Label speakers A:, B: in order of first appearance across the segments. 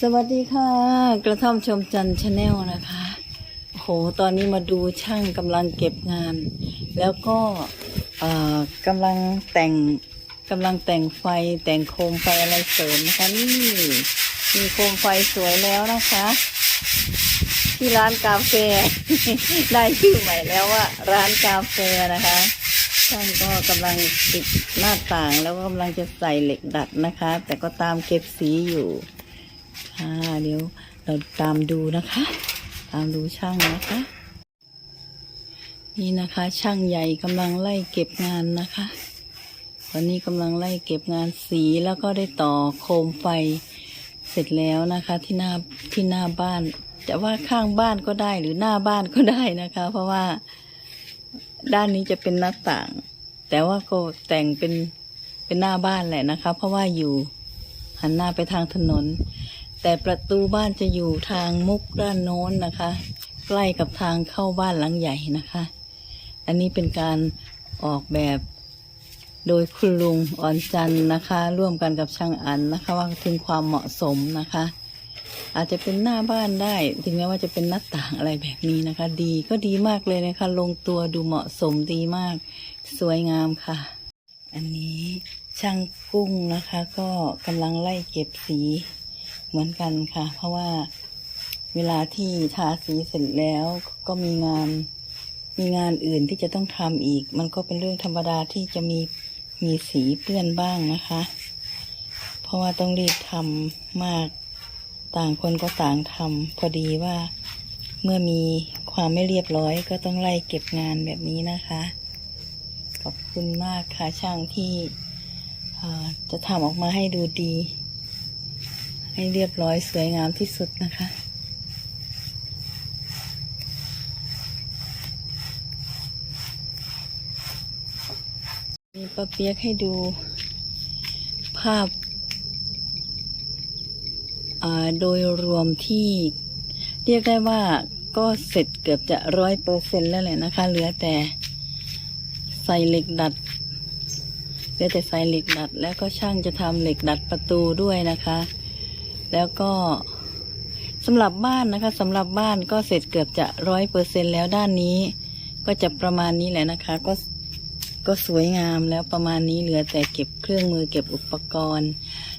A: สวัสดีค่ะ กระท่อมชมจันชาแนลนะคะโอ้โหตอนนี้มาดูช่างกำลังเก็บงาน แล้วก็เอ่อกำลังแต่งกำลังแต่งไฟแต่งโคมไฟอะไรเสริมนะคะนี่มีโคมไฟสวยแล้วนะคะ ที่ร้านกาแฟได้ชื่อใหม่แล้วว่า ร้านกาแฟนะคะช่างก็กำลังติดหน้าต่างแล้วก็กำลังจะใส่เหล็กดัดนะคะ แต่ก็ตามเก็บสีอยู่ ค่ะ เดี๋ยวเราตามดูนะคะ ตามดูช่างนะคะ นี่นะคะ ช่างใหญ่กำลังไล่เก็บงานนะคะตอนนี้กำลังไล่เก็บงานสีแล้วก็ได้ต่อโคมไฟเสร็จแล้วนะคะ ที่หน้าที่หน้าบ้าน จะว่าข้างบ้านก็ได้หรือหน้าบ้านก็ได้นะคะ เพราะว่าด้านนี้จะเป็นหน้าต่าง แต่ว่าก็แต่งเป็นเป็นหน้าบ้านแหละนะคะ เพราะว่าอยู่หันหน้าไปทางถนน แต่ประตูบ้านจะอยู่ทางมุกด้านโน้นนะคะ ใกล้กับทางเข้าบ้านหลังใหญ่นะคะ อันนี้เป็นการออกแบบโดยคุณลุงอ่อนจันทร์นะคะ ร่วมกันกับช่างอันนะคะ ว่าถึงความเหมาะสมนะคะ อาจจะเป็นหน้าบ้านได้ ถึงแม้ว่าจะเป็นหน้าต่างอะไรแบบนี้นะคะ ดีก็ดีมากเลยนะคะ ลงตัวดูเหมาะสมดีมาก สวยงามค่ะ อันนี้ช่างกุ้งนะคะ ก็กำลังไล่เก็บสี เหมือนกันค่ะ เพราะว่าเวลาที่ทาสีเสร็จแล้วก็มีงานมีงานอื่นที่จะต้องทำอีก มันก็เป็นเรื่องธรรมดาที่จะมีมีสีเปื้อนบ้างนะคะ เพราะว่าต้องรีบทำมาก ต่างคนก็ต่างทำพอดีว่าเมื่อมีความไม่เรียบร้อยก็ต้องไล่เก็บงานแบบนี้นะคะ ขอบคุณมากค่ะช่างที่จะทำออกมาให้ดูดี ให้เรียบร้อยสวยงามที่สุดนะคะมีปะเปียกให้ดูภาพโดยรวมที่เรียกได้ว่าก็เสร็จเกือบจะร้อยเปอร์เซ็นแล้วแหละนะคะ เหลือแต่ใส่เหล็กดัด เหลือแต่ใส่เหล็กดัด แล้วก็ช่างจะทำเหล็กดัดประตูด้วยนะคะ แล้วก็สำหรับบ้านนะคะสำหรับบ้านก็เสร็จเกือบจะร้อยเปอร์เซ็นแล้วด้านนี้ ก็จะประมาณนี้แหละนะคะ ก็ก็สวยงามแล้วประมาณนี้เหลือแต่เก็บเครื่องมือเก็บอุปกรณ์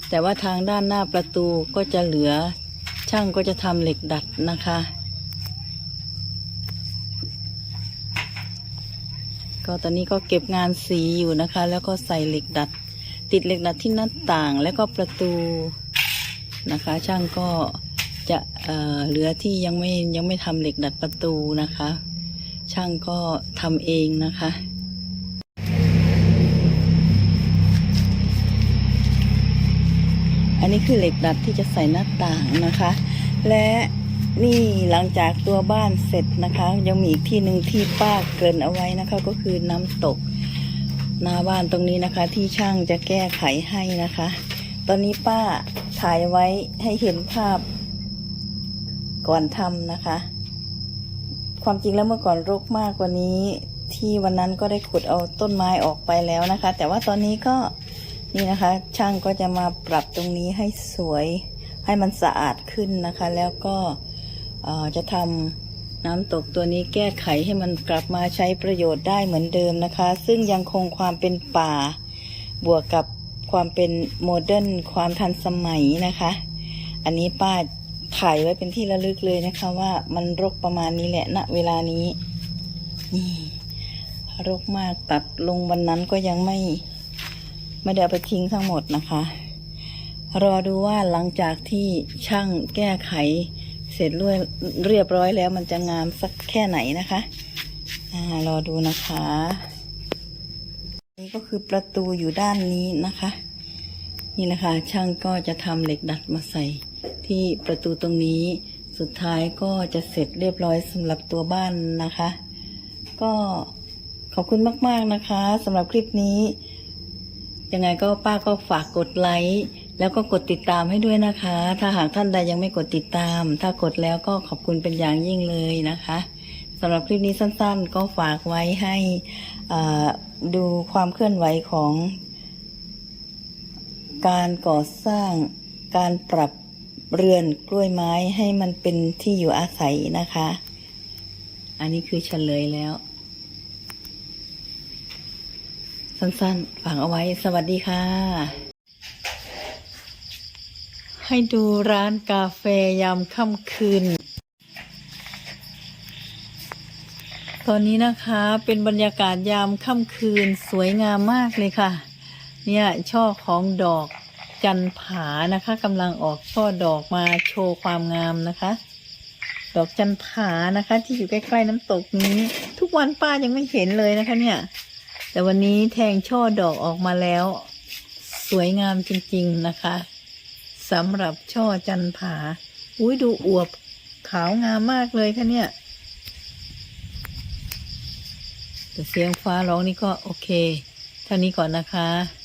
A: แต่ว่าทางด้านหน้าประตูก็จะเหลือช่างก็จะทำเหล็กดัดนะคะ ก็ตอนนี้ก็เก็บงานสีอยู่นะคะ แล้วก็ใส่เหล็กดัด ติดเหล็กดัดที่หน้าต่างแล้วก็ประตู นะคะ ช่างก็จะเเหลือที่ยังไม่ยังไม่ทำเหล็กดัดประตูนะคะ ช่างก็ทำเองนะคะอันนี้คือเหล็กดัดที่จะใส่หน้าต่างนะคะ และนี่หลังจากตัวบ้านเสร็จนะคะ ยังมีอีกที่หนึ่งที่ป้าเกินเอาไว้นะคะ ก็คือน้ำตกหน้าบ้านตรงนี้นะคะ ที่ช่างจะแก้ไขให้นะคะ ตอนนี้ป้าถ่ายไว้ให้เห็นภาพก่อนทำนะคะ ความจริงแล้วเมื่อก่อนรกมากกว่านี้ ที่วันนั้นก็ได้ขุดเอาต้นไม้ออกไปแล้วนะคะ แต่ว่าตอนนี้ก็นี่นะคะ ช่างก็จะมาปรับตรงนี้ให้สวยให้มันสะอาดขึ้นนะคะ แล้วก็จะทำน้ำตกตัวนี้แก้ไขให้มันกลับมาใช้ประโยชน์ได้เหมือนเดิมนะคะ ซึ่งยังคงความเป็นป่าบวกกับ ความเป็นโมเดิร์นความทันสมัยนะคะ อันนี้ป้าถ่ายไว้เป็นที่ระลึกเลยนะคะ ว่ามันรกประมาณนี้แหละณเวลานี้ นี่ รกมากตัดลงวันนั้นก็ยังไม่ ไม่ได้เอาไปทิ้งทั้งหมดนะคะ รอดูว่าหลังจากที่ช่างแก้ไข เสร็จเรียเรียบร้อยแล้วมันจะงามสักแค่ไหนนะคะ อ่ารอดูนะคะ ก็คือประตูอยู่ด้านนี้นะคะ นี่นะคะช่างก็จะทำเหล็กดัดมาใส่ ที่ประตูตรงนี้ สุดท้ายก็จะเสร็จเรียบร้อยสำหรับตัวบ้านนะคะ ก็ขอบคุณมาก ๆนะคะสำหรับคลิปนี้ ยังไงก็ป้าก็ฝากกดไลค์แล้วก็กดติดตามให้ด้วยนะคะ ถ้าหากท่านใดยังไม่กดติดตาม ถ้ากดแล้วก็ขอบคุณเป็นอย่างยิ่งเลยนะคะสำหรับคลิปนี้สั้นๆ ก็ฝากไว้ให้ ดูความเคลื่อนไหวของการก่อสร้างการปรับเรือนกล้วยไม้ให้มันเป็นที่อยู่อาศัยนะคะ อันนี้คือเฉลยแล้ว สั้นๆฝังเอาไว้สวัสดีค่ะ ให้ดูร้านกาแฟยามค่ำคืน ตอนนี้นะคะเป็นบรรยากาศยามค่ำคืนสวยงามมากเลยค่ะ เนี่ยช่อของดอกจันผานะคะกำลังออกช่อดอกมาโชว์ความงามนะคะ ดอกจันผานะคะ ที่อยู่ใกล้ๆน้ำตกนี้ ทุกวันป้ายังไม่เห็นเลยนะคะ เนี่ย แต่วันนี้แทงช่อดอกออกมาแล้ว สวยงามจริงๆนะคะสำหรับช่อจันผาอุ้ยดูอวบขาวงามมากเลยค่ะเนี่ย แต่เสียงฟ้าร้องนี่ก็โอเค เท่านี้ก่อนนะคะ